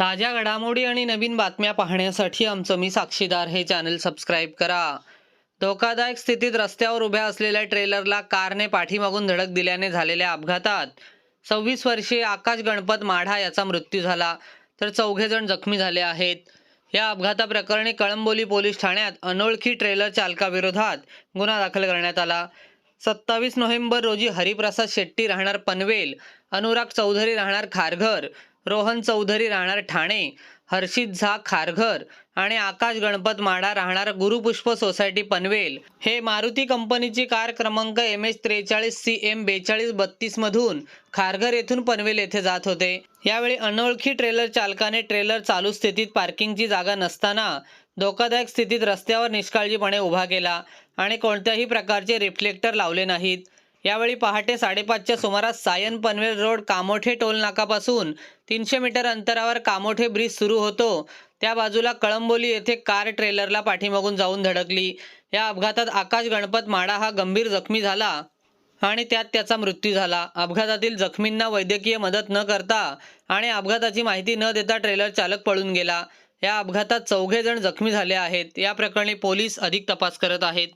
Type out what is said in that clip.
ताज्या घडामोडी आणि नवीन बातम्या पाहण्यासाठी आमचं मी साक्षीदार हे चॅनल सबस्क्राईब करा. धोकादायक स्थितीत रस्त्यावर उभ्या असलेल्या ट्रेलरला कारने पाठीमागून धडक दिल्याने झालेल्या अपघातात सव्वीस वर्षीय आकाश गणपत माढा याचा मृत्यू झाला तर चौघे जण जखमी झाले आहेत. या अपघाताप्रकरणी कळंबोली पोलीस ठाण्यात अनोळखी ट्रेलर चालकाविरोधात गुन्हा दाखल करण्यात आला. सत्तावीस नोव्हेंबर रोजी हरिप्रसाद शेट्टी राहणार पनवेल अनुराग चौधरी राहणार खारघर रोहन चौधरी राहणार ठाणे हर्षित झा खारघर आणि आकाश गणपत माडा राहणार गुरुपुष्प सोसायटी पनवेल. हे मारुती कंपनीची कार क्रमांक एम एच त्रेचाळीस सी एम बेचाळीस बत्तीस मधून खारघर येथून पनवेल येथे जात होते. यावेळी अनोळखी ट्रेलर चालकाने ट्रेलर चालू स्थितीत पार्किंगची जागा नसताना धोकादायक स्थितीत रस्त्यावर निष्काळजीपणे उभा केला आणि कोणत्याही प्रकारचे रिफ्लेक्टर लावले नाहीत. यावेळी पहाटे साडेपाचच्या सुमारास सायन पनवेल रोड कामोठे टोल नाकापासून तीनशे मीटर अंतरावर कामोठे ब्रिज सुरू होतो. त्या बाजूला कळंबोली येथे कार ट्रेलरला पाठीमागून जाऊन धडकली. या अपघातात आकाश गणपत माडा हा गंभीर जखमी झाला आणि त्यात त्याचा मृत्यू झाला. अपघातातील जखमींना वैद्यकीय मदत न करता आणि अपघाताची माहिती न देता ट्रेलर चालक पळून गेला. या अपघातात चौघे जण जखमी झाले आहेत. या प्रकरणी पोलीस अधिक तपास करत आहेत.